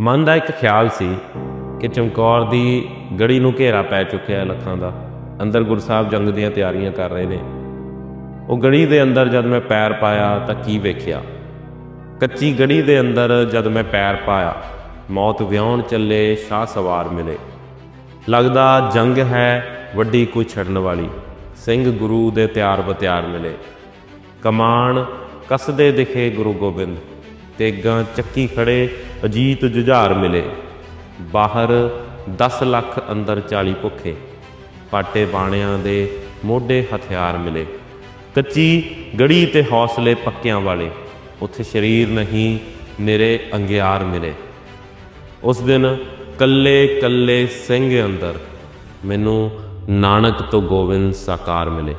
ਮਨ ਦਾ ਇੱਕ ਖਿਆਲ ਸੀ ਕਿ ਚਮਕੌਰ ਦੀ ਗੜੀ ਨੂੰ ਘੇਰਾ ਪੈ ਚੁੱਕਿਆ ਹੈ ਲੱਖਾਂ ਦਾ। ਅੰਦਰ ਗੁਰੂ ਸਾਹਿਬ ਜੰਗ ਦੀਆਂ ਤਿਆਰੀਆਂ ਕਰ ਰਹੇ ਨੇ। ਉਹ ਗੜੀ ਦੇ ਅੰਦਰ ਜਦ ਮੈਂ ਪੈਰ ਪਾਇਆ ਤਾਂ ਕੀ ਵੇਖਿਆ? ਕੱਚੀ ਗੜੀ ਦੇ ਅੰਦਰ ਜਦ ਮੈਂ ਪੈਰ ਪਾਇਆ, ਮੌਤ ਵਿਆਉਣ ਚੱਲੇ ਸ਼ਾਹ ਸਵਾਰ ਮਿਲੇ। ਲੱਗਦਾ ਜੰਗ ਹੈ ਵੱਡੀ ਕੋਈ ਛੜਨ ਵਾਲੀ। ਸਿੰਘ ਗੁਰੂ ਦੇ ਤਿਆਰ ਬਤਿਆਰ ਮਿਲੇ। ਕਮਾਨ ਕਸਦੇ ਦਿਖੇ ਗੁਰੂ ਗੋਬਿੰਦ। ਤੇਗਾਂ ਚੱਕੀ ਖੜੇ ਅਜੀਤ ਜੁਝਾਰ ਮਿਲੇ। ਬਾਹਰ 10 ਲੱਖ ਅੰਦਰ 40 ਭੁੱਖੇ। ਪਾਟੇ ਬਾਣਿਆਂ ਦੇ ਮੋਢੇ ਹਥਿਆਰ ਮਿਲੇ। ਕੱਚੀ ਗੜੀ ਤੇ ਹੌਸਲੇ ਪੱਕਿਆਂ ਵਾਲੇ। ਉੱਥੇ ਸਰੀਰ ਨਹੀਂ ਮੇਰੇ ਅੰਗਿਆਰ ਮਿਲੇ। ਉਸ ਦਿਨ ਕੱਲੇ ਕੱਲੇ ਸਿੰਘ ਅੰਦਰ ਮੈਨੂੰ ਨਾਨਕ ਤੋਂ ਗੋਬਿੰਦ ਸਾਕਾਰ ਮਿਲੇ।